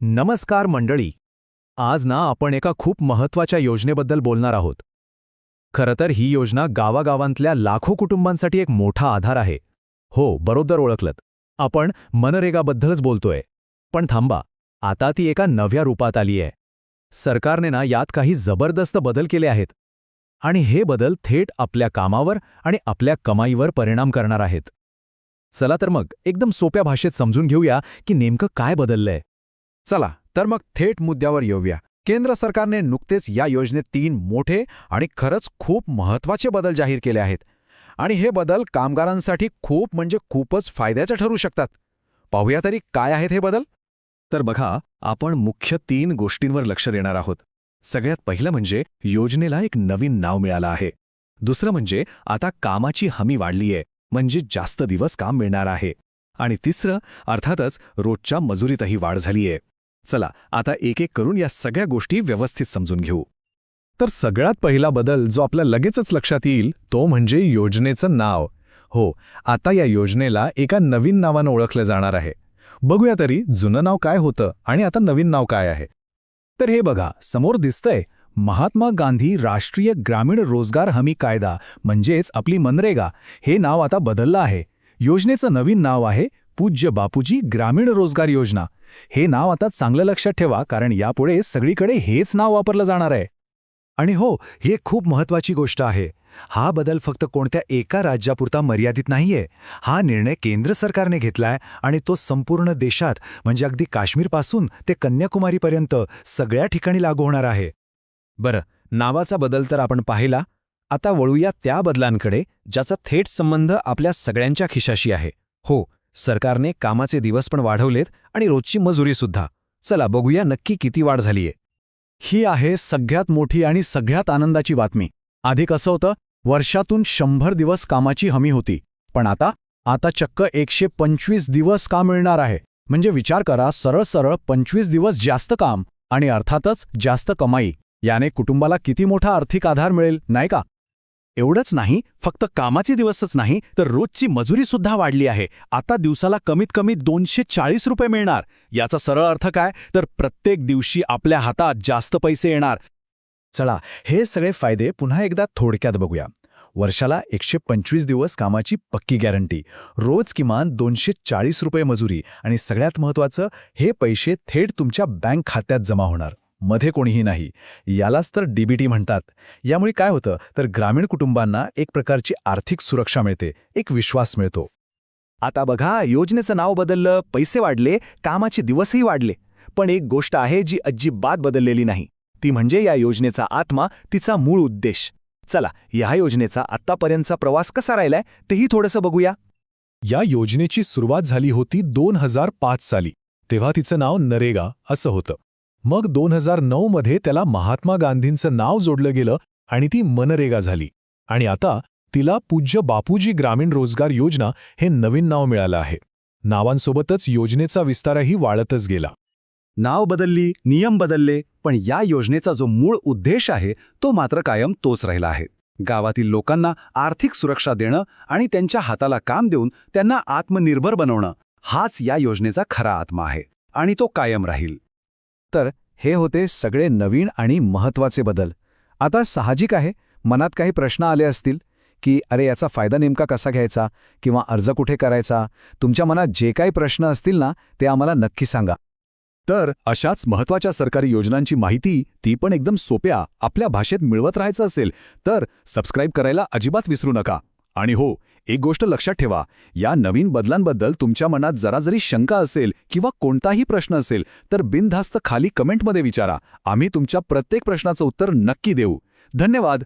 नमस्कार मंडळी. आज ना आपण एका खूप महत्त्वाच्या योजनेबद्दल बोलणार आहोत. खरं तर ही योजना गावागावांतल्या लाखो कुटुंबांसाठी एक मोठा आधार आहे. हो बरोबर ओळखलत. आपण मनरेगाबद्दलच बोलतोय. पण थांबा आता ती एका नव्या रूपात आली आहे सरकारने ना यात काही जबरदस्त बदल केले आहेत. आणि हे बदल थेट आपल्या कामावर आणि आपल्या कमाईवर परिणाम करणार आहेत. चला तर मग एकदम सोप्या भाषेत समजून घेऊया की नेमकं काय बदललंय. चला तर मग थेट मुद्द्यावर येऊया. केंद्र सरकारने नुकतेच या योजनेत तीन मोठे आणि खरंच खूप महत्त्वाचे बदल जाहीर केले आहेत. आणि हे बदल कामगारांसाठी खूप म्हणजे खूपच फायद्याचे ठरू शकतात. पाहूया तरी काय आहेत हे बदल? तर बघा आपण मुख्य तीन गोष्टींवर लक्ष देणार आहोत. सगळ्यात पहिलं म्हणजे योजनेला एक नवीन नाव मिळालं आहे. दुसरं म्हणजे आता कामाची हमी वाढलीये म्हणजे जास्त दिवस काम मिळणार आहे. आणि तिसरं अर्थातच रोजच्या मजुरीतही वाढ झालीये. चला आता एक एक करून या सगळ्या गोष्टी व्यवस्थित समजून घेऊ. तर सगळ्यात पहिला बदल जो आपल्या लगेचच लक्षात येईल तो म्हणजे योजनेचं नाव. हो आता या योजनेला एका नवीन नावानं ओळखलं जाणार आहे. बघूया तरी जुनं नाव काय होतं आणि आता नवीन नाव काय आहे. तर हे बघा समोर दिसतंय महात्मा गांधी राष्ट्रीय ग्रामीण रोजगार हमी कायदा म्हणजेच आपली मनरेगा. हे नाव आता बदललं आहे. योजनेचं नवीन नाव आहे पूज्य बापूजी ग्रामीण रोजगार योजना. हे नाव आता चांगलं लक्षात ठेवा कारण यापुढे सगळीकडे हेच नाव वापरलं जाणार आहे. आणि हो ही एक खूप महत्वाची गोष्ट आहे. हा बदल फक्त कोणत्या एका राज्यापुरता मर्यादित नाहीये. हा निर्णय केंद्र सरकारने घेतलाय आणि तो संपूर्ण देशात म्हणजे अगदी काश्मीरपासून ते कन्याकुमारीपर्यंत सगळ्या ठिकाणी लागू होणार आहे. बरं नावाचा बदल तर आपण पाहिला. आता वळूया त्या बदलांकडे ज्याचा थेट संबंध आपल्या सगळ्यांच्या खिशाशी आहे. हो सरकारने कामाचे दिवस पण वाढवलेत आणि रोजची मजुरीसुद्धा चला बघूया नक्की किती वाढ झालीये. ही आहे सगळ्यात मोठी आणि सगळ्यात आनंदाची बातमी. आधी कसं होतं वर्षातून शंभर दिवस कामाची हमी होती पण आता आता चक्क एकशे पंचवीस दिवस का मिळणार आहे? म्हणजे विचार करा सरळ सरळ पंचवीस दिवस जास्त काम आणि अर्थातच जास्त कमाई. याने कुटुंबाला किती मोठा आर्थिक आधार मिळेल नाही का? एवढंच नाही फक्त कामाचे दिवसच नाही तर रोजची मजुरीसुद्धा वाढली आहे. आता दिवसाला कमीत कमी दोनशे चाळीस रुपये मिळणार. याचा सरळ अर्थ काय? तर प्रत्येक दिवशी आपल्या हातात जास्त पैसे येणार. चला हे सगळे फायदे पुन्हा एकदा थोडक्यात बघूया. वर्षाला एकशे पंचवीस दिवस कामाची पक्की गॅरंटी. रोज किमान दोनशे चाळीस रुपये मजुरी आणि सगळ्यात महत्त्वाचं हे पैसे थेट तुमच्या बँक खात्यात जमा होणार. मध्ये कोणीही नाही. यालाच तर डीबीटी म्हणतात. यामुळे काय होतं? तर ग्रामीण कुटुंबांना एक प्रकारची आर्थिक सुरक्षा मिळते. एक विश्वास मिळतो. आता बघा योजनेचं नाव बदललं पैसे वाढले कामाचे दिवसही वाढले. पण एक गोष्ट आहे जी अजिबात बदललेली नाही. ती म्हणजे या योजनेचा आत्मा तिचा मूळ उद्देश. चला या योजनेचा आत्तापर्यंतचा प्रवास कसा राहिलाय तेही थोडंसं बघूया. या योजनेची सुरुवात झाली होती दोन हजार पाच साली. तेव्हा तिचं नाव नरेगा असं होतं. मग दोन हजार नऊ मध्ये त्याला महात्मा गांधींचं नाव जोडलं गेलं आणि ती मनरेगा झाली. आणि आता तिला पूज्य बापूजी ग्रामीण रोजगार योजना हे नवीन नाव मिळालं आहे. नावांसोबतच योजनेचा विस्तारही वाढतच गेला. नाव बदलली नियम बदलले पण या योजनेचा जो मूळ उद्देश आहे तो मात्र कायम तोच राहिला आहे. गावातील लोकांना आर्थिक सुरक्षा देणं आणि त्यांच्या हाताला काम देऊन त्यांना आत्मनिर्भर बनवणं हाच या योजनेचा खरा आत्मा आहे आणि तो कायम राहील. तर हे होते सगळे नवीन आणि महत्त्वाचे बदल. आता साहजिक आहे मनात काही प्रश्न आले असतील की अरे याचा फायदा नेमका कसा घ्यायचा किंवा अर्ज कुठे करायचा? तुमच्या मनात जे काही प्रश्न असतील ना ते आम्हाला नक्की सांगा. तर अशाच महत्त्वाच्या सरकारी योजनांची माहिती ती पण एकदम सोप्या आपल्या भाषेत मिळवत राहायचं असेल तर सबस्क्राईब करायला अजिबात विसरू नका. आणि हो एक गोष्ट लक्षात ठेवा या नवीन बदलांबद्दल तुमच्या मनात जरा जरी शंका असेल किंवा कोणताही प्रश्न असेल तर बिनधास्त खाली कमेंटमध्ये विचारा. आम्ही तुमच्या प्रत्येक प्रश्नाचं उत्तर नक्की देऊ. धन्यवाद!